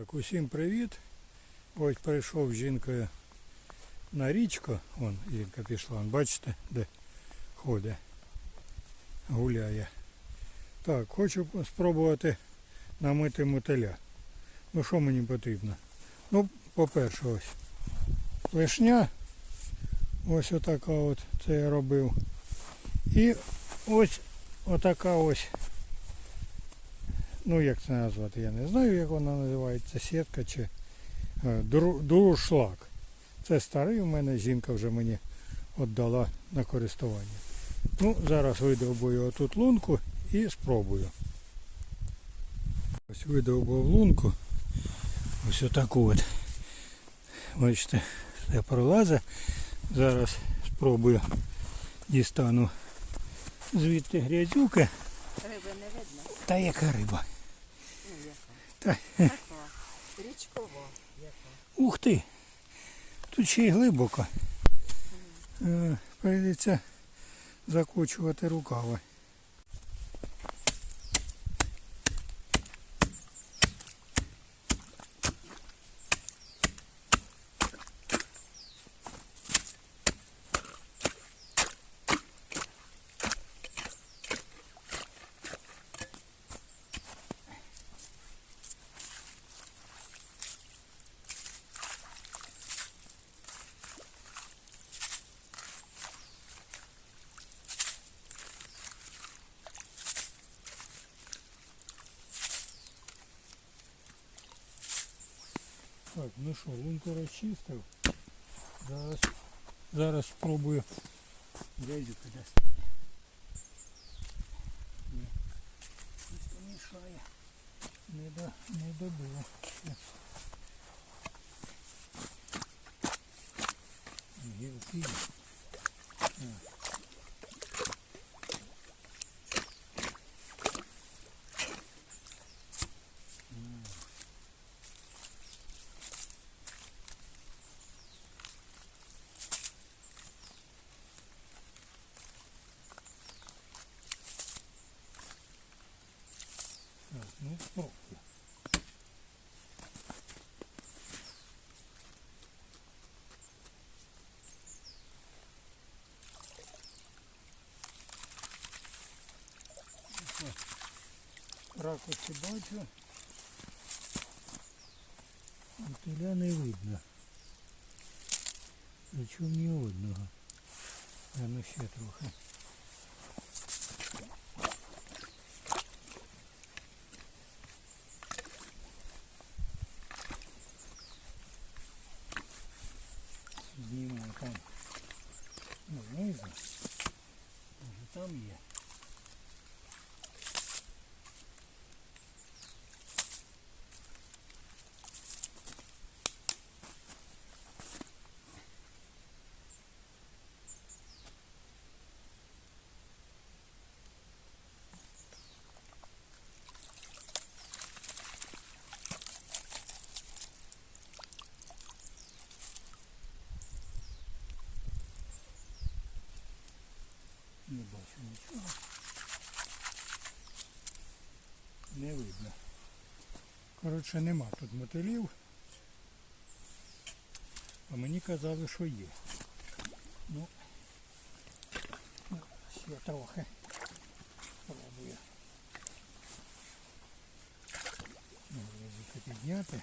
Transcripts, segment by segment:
Так, усім привіт. Ось прийшов з жінкою на річку. Вон жінка пішла, вон, бачите, де ходить, гуляє. Так, хочу спробувати намити мотиля. Ну що мені потрібно? Ну, по-перше, ось лишня. Ось отака от це я робив. І ось отака ось ну як це назвати, я не знаю, як вона називається, сітка чи е, дуршлаг. Це старий у мене, жінка вже мені віддала на користування. Ну, зараз видовбую його тут лунку і спробую. Ось видовбав лунку. Ось отаку от. Бачите, все пролазить. Зараз спробую дістану звідти грязюки. Риби не видно. Та яка риба? Та, Така. Річкова. Ух ти! Тут ще й глибоко. Е, Прийдеться закочувати рукави. Так, ну що, лунку розчистив. Зараз, зараз спробую дядю. Чисто мішає. Не, до, не добило. Гілки. є. Так. М. Спробую. Ракурси бачу. Мотиля не видно. Причому ні одного. А ну ще трохи. Там. Ну, знизу. Може там є. Бачу нічого. Не видно. Коротше, нема тут мотилів. А мені казали, що є. Ну, ну, ще трохи. Спробую. Ну, язика підняти.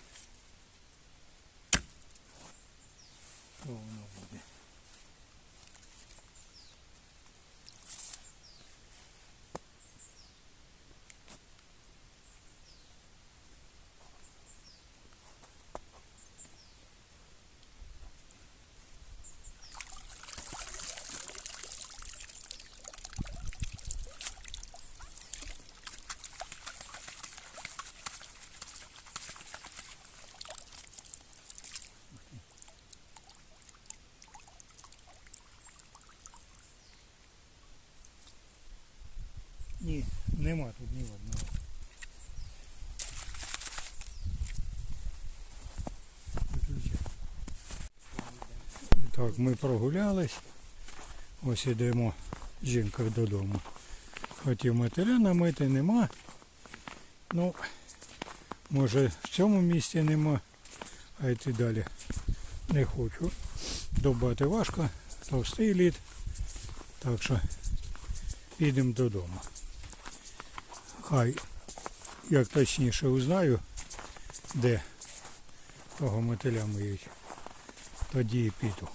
Що воно буде? Ні, нема тут ні одного. Так, ми прогулялись. Ось ідемо з жінкою додому. Хотів матеря намити, нема. Ну, Може в цьому місці нема, а йти далі не хочу. Добати важко, товстий лід. Так що підемо додому. Хай як точніше узнаю, де того мотиля миють, тоді і піду.